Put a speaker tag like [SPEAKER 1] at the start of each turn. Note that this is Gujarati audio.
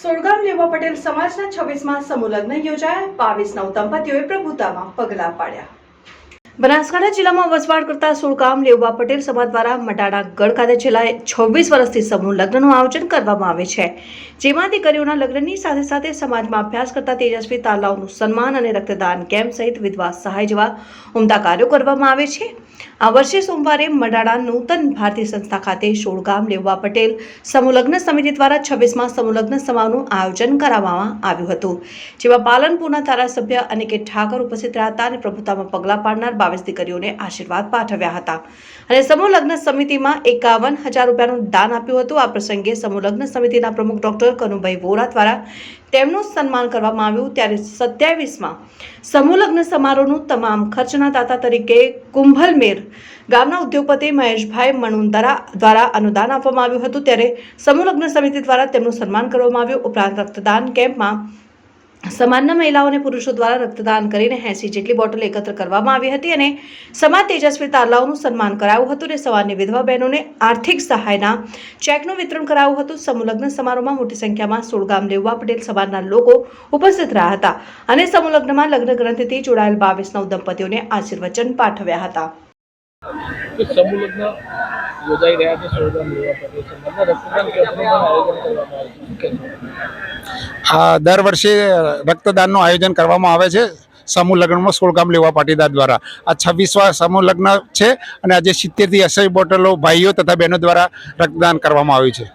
[SPEAKER 1] સોળગામ લેવા પટેલ સમાજના છવ્વીસમાં સમુલગ્ન યોજાયા. બાવીસ નવ દંપતીઓએ પ્રભુતામાં પગલાં પાડ્યા. બનાસકાંઠા જિલ્લામાં વસવાટ કરતા સુરગામ લેવબા પટેલ સમાજ દ્વારા મટાડા ગઢ ખાતે છેલ્લા છવ્વીસ વર્ષથી સમૂહ લગ્નનું આયોજન કરવામાં આવે છે. જેમાં દીકરીઓના લગ્નની સાથે સાથે સમાજમાં અભ્યાસ કરતા તેજસ્વી તાલાઓનું સન્માન અને રક્તદાન કેમ્પ સહિત વિધવા સહાય જેવા ઉમદા કાર્યો કરવામાં આવે છે. આ વર્ષે સોમવારે મડાડા નૂતન ભારતીય સંસ્થા ખાતે સોળગામ લેવવા પટેલ સમુલગ્ન સમિતિ દ્વારા છવ્વીસમાં સમુલગ્ન લગ્ન સમારોહનું આયોજન કરાવવામાં આવ્યું હતું, જેમાં પાલનપુરના ધારાસભ્ય અનિકેત ઠાકર ઉપસ્થિત રહ્યા હતા અને પ્રભુતામાં પગલાં પાડનાર બાવીસ દીકરીઓને આશીર્વાદ પાઠવ્યા હતા. અને સમુલગ્ન સમિતિમાં એકાવન હજાર રૂપિયાનું દાન આપ્યું હતું. આ પ્રસંગે સમુલગ્ન સમિતિના પ્રમુખ ડોક્ટર કનુભાઈ વોરા દ્વારા તેમનું સન્માન કરવામાં આવ્યું ત્યારે સત્યાવીસમાં સમૂહ લગ્ન સમારોહનું તમામ ખર્ચના દાતા તરીકે કુંભલમેર ગામના ઉદ્યોગપતિ મહેશભાઈ મણુંદરા દ્વારા અનુદાન આપવામાં આવ્યું હતું. ત્યારે સમૂહ લગ્ન સમિતિ દ્વારા તેમનું સન્માન કરવામાં આવ્યું. ઉપરાંત રક્તદાન કેમ્પમાં સમાજના મહિલાઓ અને પુરુષો દ્વારા રક્તદાન કરીને એંસી જેટલી બોટલ એકત્ર કરવામાં આવી હતી અને સમાજ તેજસ્વી તારલાઓનું સન્માન કરાયું હતું અને સવારની વિધવા બહેનોને આર્થિક સહાયના ચેકનું વિતરણ કરાયું હતું. સમુલગ્ન સમારોહમાં મોટી સંખ્યામાં સોળગામ લેવા પટેલ સમાજના લોકો ઉપસ્થિત રહ્યા હતા અને સમુલગ્નમાં લગ્ન ગ્રંથિથી જોડાયેલ બાવીસ નવ દંપતીઓને આશીર્વચન પાઠવ્યા હતા.
[SPEAKER 2] યોજાઈ રહ્યા છે કહેશો?
[SPEAKER 3] આ દર વર્ષે રક્તદાનનું આયોજન કરવામાં આવે છે સમૂહ લગ્નમાં સોળગામ લેવા પાટીદાર દ્વારા. આ છવ્વીસવા સમૂહ લગ્ન છે અને આજે સિત્તેરથી અસહી બોટલો ભાઈઓ તથા બહેનો દ્વારા રક્તદાન કરવામાં આવ્યું છે.